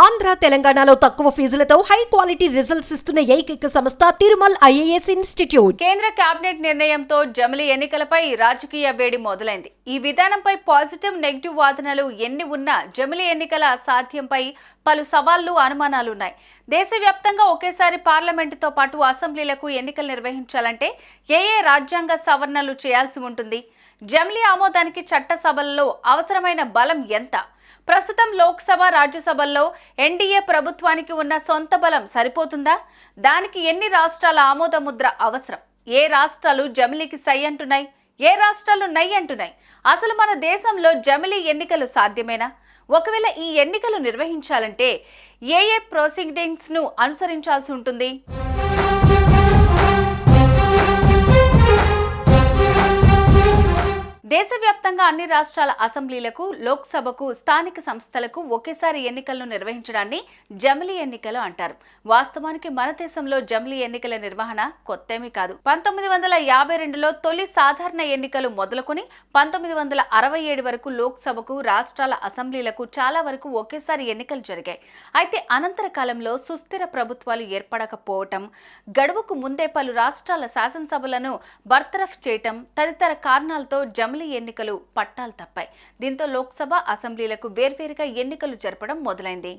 ఆంధ్ర తెలంగాణలో తక్కువ ఫీజులతో high quality results ఇస్తున్న ఏకైక సంస్థ తిరుమల్ ఐఏఎస్ ఇన్స్టిట్యూట్. కేంద్ర కేబినెట్ నిర్ణయంతో జమిలి ఎన్నికలపై రాజకీయ వేడి మొదలైంది. ఈ విధానంపై పాజిటివ్ నెగిటివ్ వాదనలు ఎన్ని ఉన్నా జమిలీ ఎన్నికల సాధ్యంపై పలు సవాళ్ళు అనుమానాలున్నాయి. దేశవ్యాప్తంగా ఒకేసారి పార్లమెంటుతో పాటు అసెంబ్లీలకు ఎన్నికలు నిర్వహించాలంటే ఏ ఏ రాజ్యాంగ సవరణలు చేయాల్సి ఉంటుంది? జమిలీ ఆమోదానికి చట్టసభల్లో అవసరమైన బలం ఎంత? ప్రస్తుతం లోక్సభ రాజ్యసభల్లో ఎన్డీఏ ప్రభుత్వానికి ఉన్న సొంత బలం సరిపోతుందా? దానికి ఎన్ని రాష్ట్రాల ఆమోద ముద్ర అవసరం? ఏ రాష్ట్రాలు జమిలీకి సై అంటున్నాయి? ఏ రాష్ట్రాలు నై అంటున్నాయి? అసలు మన దేశంలో జమిలీ ఎన్నికలు సాధ్యమేనా? ఒకవేళ ఈ ఎన్నికలు నిర్వహించాలంటే ఏ ఏ ప్రొసీడింగ్స్ను అనుసరించాల్సి ఉంటుంది? దేశవ్యాప్తంగా అన్ని రాష్ట్రాల అసెంబ్లీలకు లోక్సభకు స్థానిక సంస్థలకు ఒకేసారి ఎన్నికలను నిర్వహించడాన్ని జమిలీ ఎన్నికలు అంటారు. వాస్తవానికి మన దేశంలో జమిలీ ఎన్నికల నిర్వహణ కొత్తేమీ కాదు. పంతొమ్మిది వందల యాభై రెండులో తొలి సాధారణ ఎన్నికలు మొదలుకొని పంతొమ్మిది వందల అరవై ఏడు వరకు లోక్సభకు రాష్ట్రాల అసెంబ్లీలకు చాలా వరకు ఒకేసారి ఎన్నికలు జరిగాయి. అయితే అనంతర కాలంలో సుస్థిర ప్రభుత్వాలు ఏర్పడకపోవటం గడువుకు ముందే పలు రాష్ట్రాల శాసనసభలను బర్తరఫ్ చేయటం తదితర కారణాలతో జమిలీ ఎన్నికలు పట్టాలు తప్పాయి. దీంతో లోక్సభ అసెంబ్లీలకు వేర్వేరుగా ఎన్నికలు జరపడం మొదలైంది.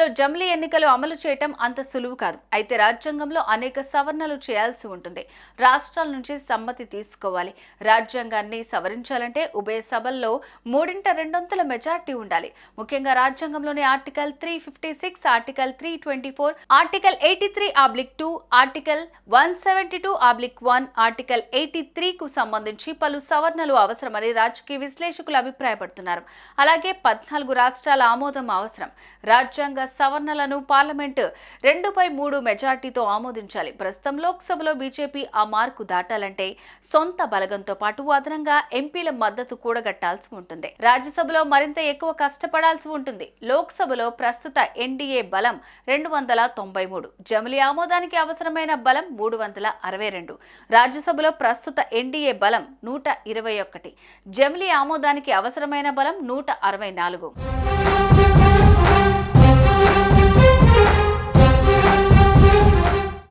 పరిస్థితుల్లో జమిలీ ఎన్నికలు అమలు చేయటం అంత సులువు కాదు. అయితే రాజ్యాంగంలో అనేక సవరణలు చేయాల్సి ఉంటుంది. రాష్ట్రాల నుంచి సమ్మతి తీసుకోవాలి. రాజ్యాంగాన్ని సవరించాలంటే ఉభయ సభల్లో మూడింట రెండొంతుల మెజార్టీ ఉండాలి. ముఖ్యంగా రాజ్యాంగంలోని article three fifty six article three twenty four article eighty three oblique two article one seventy two oblique one article eighty త్రీకు సంబంధించి పలు సవరణలు అవసరమని రాజకీయ విశ్లేషకులు అభిప్రాయపడుతున్నారు. అలాగే పద్నాలుగు రాష్ట్రాల ఆమోదం అవసరం. రాజ్యాంగ సవరణలను పార్లమెంటు రెండుపై మూడు మెజార్టీతో ఆమోదించాలి. ప్రస్తుతం లోక్సభలో బీజేపీ ఆ మార్కు దాటాలంటే సొంత బలగంతో పాటు అదనంగా ఎంపీల మద్దతు కూడగట్టాల్సి ఉంటుంది. రాజ్యసభలో మరింత ఎక్కువ కష్టపడాల్సి ఉంటుంది. లోక్సభలో ప్రస్తుత ఎన్డీఏ బలం రెండు వందల తొంభై మూడు. జమిలి ఆమోదానికి అవసరమైన బలం మూడు వందల అరవై రెండు. రాజ్యసభలో ప్రస్తుత ఎన్డీఏ బలం నూట ఇరవై ఒకటి. జమిలీ ఆమోదానికి అవసరమైన బలం నూట అరవై నాలుగు.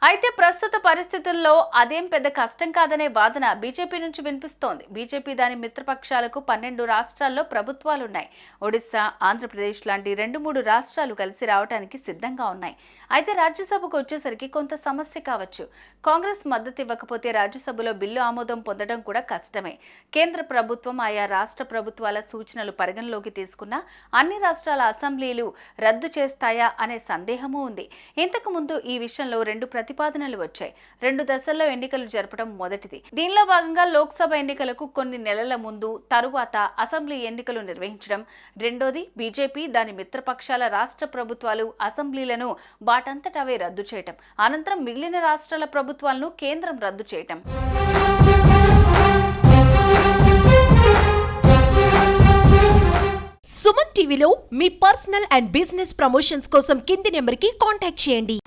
అయితే ప్రస్తుత పరిస్థితుల్లో అదేం పెద్ద కష్టం కాదనే వాదన బీజేపీ నుంచి వినిపిస్తోంది. బీజేపీ దాని మిత్రపక్షాలకు పన్నెండు రాష్ట్రాల్లో ప్రభుత్వాలున్నాయి. ఒడిశా ఆంధ్రప్రదేశ్ లాంటి రెండు మూడు రాష్ట్రాలు కలిసి రావడానికి సిద్ధంగా ఉన్నాయి. అయితే రాజ్యసభకు వచ్చేసరికి కొంత సమస్య కావచ్చు. కాంగ్రెస్ మద్దతు ఇవ్వకపోతే రాజ్యసభలో బిల్లు ఆమోదం పొందడం కూడా కష్టమే. కేంద్ర ప్రభుత్వం ఆయా రాష్ట్ర ప్రభుత్వాల సూచనలు పరిగణలోకి తీసుకున్న అన్ని రాష్ట్రాల అసెంబ్లీలు రద్దు చేస్తాయా అనే సందేహమూ ఉంది. ఇంతకు ముందు ఈ విషయంలో రెండు ప్రతి ప్రతిపాదనలు వచ్చాయి. రెండు దశల్లో ఎన్నికలు జరపడం మొదటిది. దీనిలో భాగంగా లోక్సభ ఎన్నికలకు కొన్ని నెలల ముందు తరువాత అసెంబ్లీ ఎన్నికలు నిర్వహించడం రెండోది బీజేపీ దాని మిత్రపక్షాల రాష్ట్ర ప్రభుత్వాలు అసెంబ్లీలను వాటంతటవే రద్దు చేయటం. అనంతరం మిగిలిన రాష్ట్రాల ప్రభుత్వాలను కేంద్రం రద్దు చేయటం. సుమన్ టీవీలో మీ పర్సనల్ అండ్ బిజినెస్ ప్రమోషన్స్ కోసం కింది నెంబర్కి కాంటాక్ట్ చేయండి.